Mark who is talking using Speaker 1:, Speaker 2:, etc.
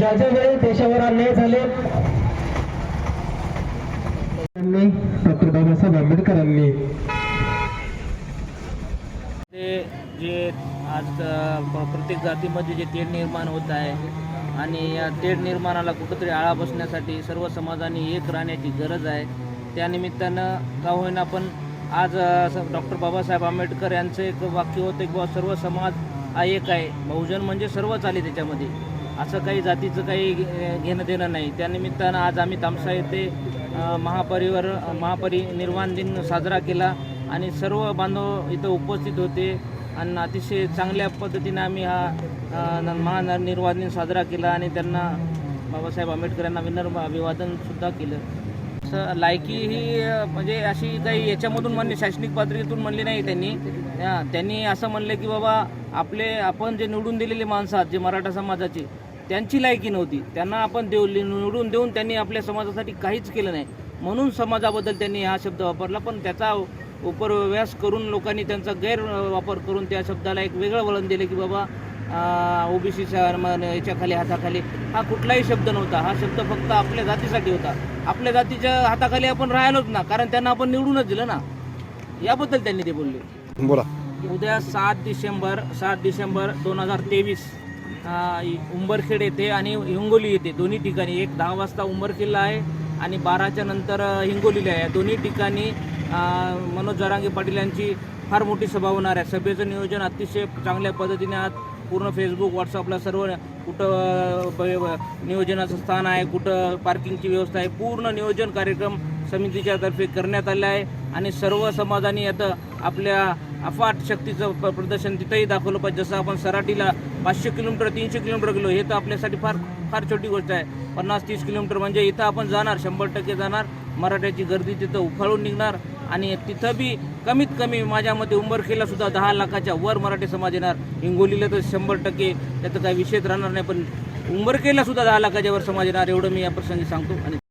Speaker 1: ज्या ज्या वेळी देशावर अन्याय झाले. डॉक्टर बाबासाहेब आंबेडकरांनी
Speaker 2: ते जे आज प्रत्येक जातीमध्ये जे तेढ निर्माण होत आहे आणि या तेढ निर्माणाला कुठंतरी आळा बसण्यासाठी सर्व समाजाने एक राहण्याची गरज आहे. त्यानिमित्तानं का होईना पण आज डॉक्टर बाबासाहेब आंबेडकर यांचं एक वाक्य होतं की बुवा सर्व समाज हा एक आहे. बहुजन म्हणजे सर्वच आले त्याच्यामध्ये. असं काही जातीचं काही घे- घेणं देणं नाही. त्यानिमित्तानं आज आम्ही तामसा येथे महापरिवार महापरिनिर्वाण दिन साजरा केला आणि सर्व बांधव इथं उपस्थित होते आणि अतिशय चांगल्या पद्धतीने आम्ही हा न- महानिर्वाण दिन साजरा केला आणि त्यांना बाबासाहेब आंबेडकर यांना विनर्म अभिवादनसुद्धा केलं. असं लायकी ही म्हणजे अशी काही याच्यामधून म्हणली शैक्षणिक पातळीतून म्हणली नाही त्यांनी. त्यांनी असं म्हणलं की बाबा आपले आपण जे निवडून दिलेले माणसं आहात जे मराठा समाजाचे त्यांची लायकी नव्हती. त्यांना आपण देऊ निवडून देऊन त्यांनी आपल्या समाजासाठी काहीच केलं नाही. म्हणून समाजाबद्दल त्यांनी हा शब्द वापरला पण त्याचा उपरव्यास करून लोकांनी त्यांचा गैरवापर करून त्या शब्दाला एक वेगळं वळण दिलं की बाबा ओबीसीच्या याच्या खाली हाताखाली हा कुठलाही शब्द नव्हता. हा शब्द फक्त आपल्या जातीसाठी होता. आपल्या जातीच्या हाताखाली आपण राहिलोच ना कारण त्यांना आपण निवडूनच दिलं ना. याबद्दल त्यांनी ते बोलले.
Speaker 3: बोला.
Speaker 2: उद्या सात डिसेंबर सात डिसेंबर दोन हजार तेवीस. उंबरखेड येथे आणि हिंगोली येथे दोन्ही ठिकाणी. एक दहा वाजता उंबरखेडला आहे आणि बाराच्या नंतर हिंगोलीला आहे. दोन्ही ठिकाणी मनोज जरांगे पाटील यांची फार मोठी सभा होणार आहे. सभेचं नियोजन अतिशय चांगल्या पद्धतीने आज पूर्ण फेसबुक व्हॉट्सअपला सर्व कुठं नियोजनाचं स्थान आहे कुठं पार्किंगची व्यवस्था आहे पूर्ण नियोजन कार्यक्रम समितीच्या तर्फे करण्यात आले आहे. आणि सर्व समाजाने आता आपल्या अफाट शक्तीचं प- प्रदर्शन तिथंही दाखवलं पाहिजे. जसं आपण सराटीला पाचशे किलोमीटर तीनशे किलोमीटर गेलो हे तर आपल्यासाठी फार फार छोटी गोष्ट आहे. पन्नास तीस किलोमीटर म्हणजे इथं आपण जाणार शंभर टक्के जाणार. मराठ्याची गर्दी तिथं उफाळून निघणार आणि तिथं बी कमीत कमी माझ्या मते उंबरखेला सुद्धा दहा लाखाच्या वर मराठी समाज येणार. हिंगोलीला तर शंभर टक्के त्याचा काही विषयच राहणार नाही पण उंबरखेला सुद्धा दहा लाखाच्या वर समाज येणार एवढं मी या प्रसंगी सांगतो. आणि